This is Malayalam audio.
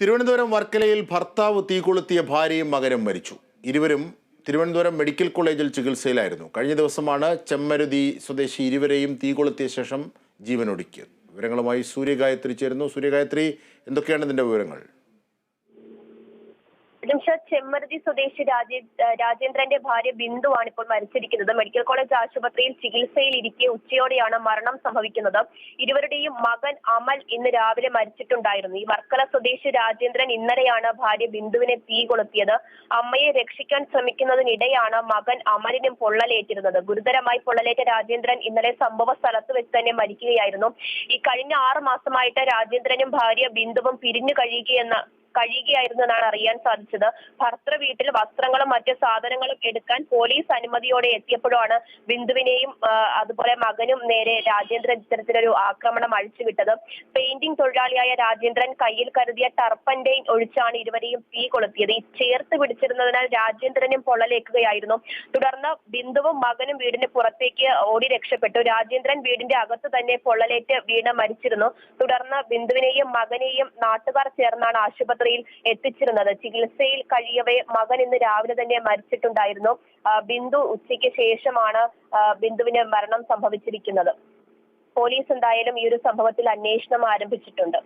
തിരുവനന്തപുരം വർക്കലയിൽ ഭർത്താവ് തീകൊളുത്തിയ ഭാര്യയും മകനും മരിച്ചു. ഇരുവരും തിരുവനന്തപുരം മെഡിക്കൽ കോളേജിൽ ചികിത്സയിലായിരുന്നു. കഴിഞ്ഞ ദിവസമാണ് ചെമ്മരുതി സ്വദേശി ഇരുവരെയും തീകൊളുത്തിയ ശേഷം ജീവനൊടുക്കിയത്. വിവരങ്ങളുമായി സൂര്യഗായത്രി ചേരുന്നു. സൂര്യഗായത്രി എന്തൊക്കെയാണ് ഇതിന്റെ വിവരങ്ങൾ? ജിംഷാദ് ചെമ്മരുതി സ്വദേശി രാജേ രാജേന്ദ്രന്റെ ഭാര്യ ബിന്ദുവാണ് ഇപ്പോൾ മരിച്ചിരിക്കുന്നത്. മെഡിക്കൽ കോളേജ് ആശുപത്രിയിൽ ചികിത്സയിൽ ഇരിക്കെ ഉച്ചയോടെയാണ് മരണം സംഭവിക്കുന്നത്. ഇരുവരുടെയും മകൻ അമൽ ഇന്ന് രാവിലെ മരിച്ചിട്ടുണ്ടായിരുന്നു. ഈ വർക്കല സ്വദേശി രാജേന്ദ്രൻ ഇന്നലെയാണ് ഭാര്യ ബിന്ദുവിനെ തീ കൊളുത്തിയത്. അമ്മയെ രക്ഷിക്കാൻ ശ്രമിക്കുന്നതിനിടെയാണ് മകൻ അമലിനും പൊള്ളലേറ്റിരുന്നത്. ഗുരുതരമായി പൊള്ളലേറ്റ രാജേന്ദ്രൻ ഇന്നലെ സംഭവ സ്ഥലത്ത് വെച്ച് തന്നെ മരിക്കുകയായിരുന്നു. ഈ കഴിഞ്ഞ ആറ് മാസമായിട്ട് രാജേന്ദ്രനും ഭാര്യ ബിന്ദുവും പിരിഞ്ഞു കഴിയുകയെന്ന കഴിയുകയായിരുന്നു എന്നാണ് അറിയാൻ സാധിച്ചത്. ഭർത്തൃ വീട്ടിൽ വസ്ത്രങ്ങളും മറ്റ് സാധനങ്ങളും എടുക്കാൻ പോലീസ് അനുമതിയോടെ എത്തിയപ്പോഴാണ് ബിന്ദുവിനെയും അതുപോലെ മകനും നേരെ രാജേന്ദ്രൻ ഇത്തരത്തിലൊരു ആക്രമണം അഴിച്ചുവിട്ടത്. പെയിന്റിംഗ് തൊഴിലാളിയായ രാജേന്ദ്രൻ കയ്യിൽ കരുതിയ ടർപ്പന്റെയിൻ ഒഴിച്ചാണ് ഇരുവരെയും തീ കൊളുത്തിയത്. ഈ ചേർത്ത് പിടിച്ചിരുന്നതിനാൽ രാജേന്ദ്രനും പൊള്ളലേക്കുകയായിരുന്നു തുടർന്ന് ബിന്ദുവും മകനും വീടിന് പുറത്തേക്ക് ഓടി രക്ഷപ്പെട്ടു. രാജേന്ദ്രൻ വീടിന്റെ അകത്ത് തന്നെ പൊള്ളലേറ്റ് വീണ് മരിച്ചിരുന്നു. തുടർന്ന് ബിന്ദുവിനെയും മകനെയും നാട്ടുകാർ ചേർന്നാണ് ആശുപത്രിയിൽ എത്തിച്ചിരുന്നത്. ചികിത്സയിൽ കഴിയവേ മകൻ ഇന്ന് രാവിലെ തന്നെ മരിച്ചിട്ടുണ്ടായിരുന്നു. ബിന്ദു ഉച്ചയ്ക്ക് ശേഷമാണ് ബിന്ദുവിന് മരണം സംഭവിച്ചിരിക്കുന്നത്. പോലീസ് എന്തായാലും ഈ ഒരു സംഭവത്തിൽ അന്വേഷണം ആരംഭിച്ചിട്ടുണ്ട്.